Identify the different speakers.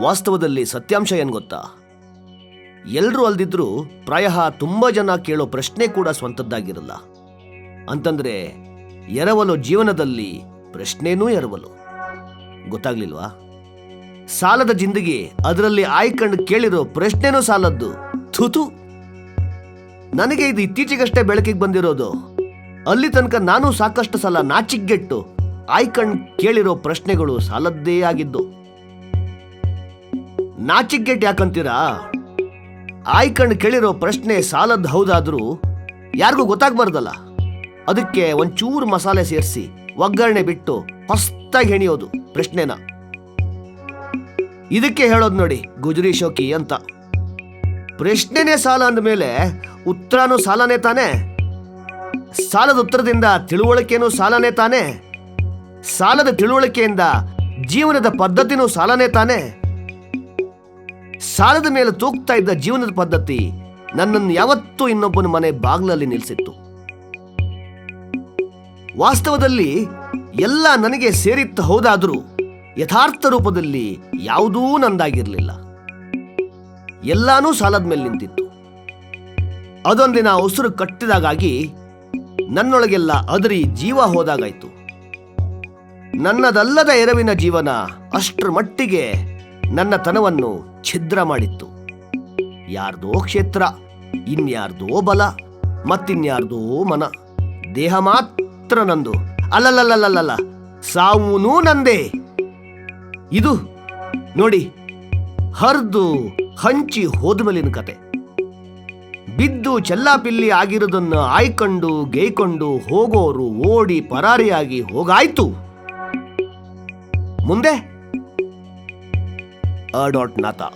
Speaker 1: ವಾಸ್ತವದಲ್ಲಿ ಸತ್ಯಾಂಶ ಏನು ಗೊತ್ತಾ? ಎಲ್ಲರೂ ಅಲ್ದಿದ್ರೂ ಪ್ರಾಯ ತುಂಬ ಜನ ಕೇಳೋ ಪ್ರಶ್ನೆ ಕೂಡ ಸ್ವಂತದ್ದಾಗಿರಲ್ಲ. ಅಂತಂದ್ರೆ, ಎರವಲು ಜೀವನದಲ್ಲಿ ಪ್ರಶ್ನೆನೂ ಎರವಲು. ಗೊತ್ತಾಗ್ಲಿಲ್ವಾ? ಸಾಲದ ಜಿಂದಗಿ ಅದರಲ್ಲಿ ಆಯ್ಕಂಡು ಕೇಳಿರೋ ಪ್ರಶ್ನೆನೂ ಸಾಲದ್ದು ಥುತು ನನಗೆ ಇದು ಇತ್ತೀಚೆಗಷ್ಟೇ ಬೆಳಕಿಗೆ ಬಂದಿರೋದು. ಅಲ್ಲಿ ತನಕ ನಾನು ಸಾಕಷ್ಟು ಸಲ ನಾಚಿಗೆಟ್ಟು ಆಯ್ಕಂಡ್ ಕೇಳಿರೋ ಪ್ರಶ್ನೆಗಳು ಸಾಲದ್ದೇ ಆಗಿದ್ದು. ನಾಚಿಗೆಟ್ ಯಾಕಂತೀರಾ? ಆಯ್ಕಂಡ್ ಕೇಳಿರೋ ಪ್ರಶ್ನೆ ಸಾಲದ್ ಹೌದಾದ್ರೂ ಯಾರಿಗೂ ಗೊತ್ತಾಗ್ಬಾರ್ದಲ್ಲ. ಅದಕ್ಕೆ ಒಂಚೂರು ಮಸಾಲೆ ಸೇರಿಸಿ ಒಗ್ಗರಣೆ ಬಿಟ್ಟು ಹೊಸ್ತಾಗಿ ಹೆಣಿಯೋದು ಪ್ರಶ್ನೆನ. ಇದಕ್ಕೆ ಹೇಳೋದು ನೋಡಿ ಗುಜರಿ ಶೋಕಿ ಅಂತ. ಪ್ರಶ್ನೆನೇ ಸಾಲ ಅಂದಮೇಲೆ ಉತ್ತರನೂ ಸಾಲನೇ ತಾನೇ? ಸಾಲದ ಉತ್ತರದಿಂದ ತಿಳುವಳಿಕೆನೂ ಸಾಲನೇ ತಾನೇ? ಸಾಲದ ತಿಳುವಳಿಕೆಯಿಂದ ಜೀವನದ ಪದ್ಧತಿನೂ ಸಾಲನೇ ತಾನೇ? ಸಾಲದ ಮೇಲೆ ತೂಗ್ತಾ ಇದ್ದ ಜೀವನದ ಪದ್ಧತಿ ನನ್ನನ್ನು ಯಾವತ್ತೂ ಇನ್ನೊಬ್ಬನ ಮನೆ ಬಾಗ್ಲಲ್ಲಿ ನಿಲ್ಲಿಸಿತ್ತು. ವಾಸ್ತವದಲ್ಲಿ ಎಲ್ಲ ನನಗೆ ಸೇರಿತ್ತು ಹೋದಾದರೂ ಯಥಾರ್ಥ ರೂಪದಲ್ಲಿ ಯಾವುದೂ ನಂದಾಗಿರಲಿಲ್ಲ. ಎಲ್ಲಾನೂ ಸಾಲದ ಮೇಲೆ ನಿಂತಿತ್ತು. ಅದೊಂದಿನ ಉಸಿರು ಕಟ್ಟಿದಾಗಾಗಿ ನನ್ನೊಳಗೆಲ್ಲ ಅದರಿ ಜೀವ ಹೋದಾಗಾಯ್ತು. ನನ್ನದಲ್ಲದ ಎರವಿನ ಜೀವನ ಅಷ್ಟರ ಮಟ್ಟಿಗೆ ನನ್ನ ತನವನ್ನು ಛಿದ್ರ ಮಾಡಿತ್ತು. ಯಾರ್ದೋ ಕ್ಷೇತ್ರ, ಇನ್ಯಾರ್ದೋ ಬಲ, ಮತ್ತಿನ್ಯಾರ್ದೋ ಮನ. ದೇಹ ಮಾತ್ರ ನಂದು. ಅಲ್ಲಲ್ಲಲ್ಲಲ್ಲಲ್ಲ, ಸಾವೂನೂ ನಂದೇ. ಇದು ನೋಡಿ, ಹರಿದು ಹಂಚಿ ಹೋದ್ಮೇಲಿನ ಕತೆ. ಬಿದ್ದು ಚೆಲ್ಲಾಪಿಲ್ಲಿ ಆಗಿರೋದನ್ನು ಆಯ್ಕೊಂಡು, ಗೇಯ್ಕೊಂಡು ಹೋಗೋರು ಓಡಿ ಪರಾರಿಯಾಗಿ ಹೋಗಾಯ್ತು. ಮುಂದೆ अ डॉट नाता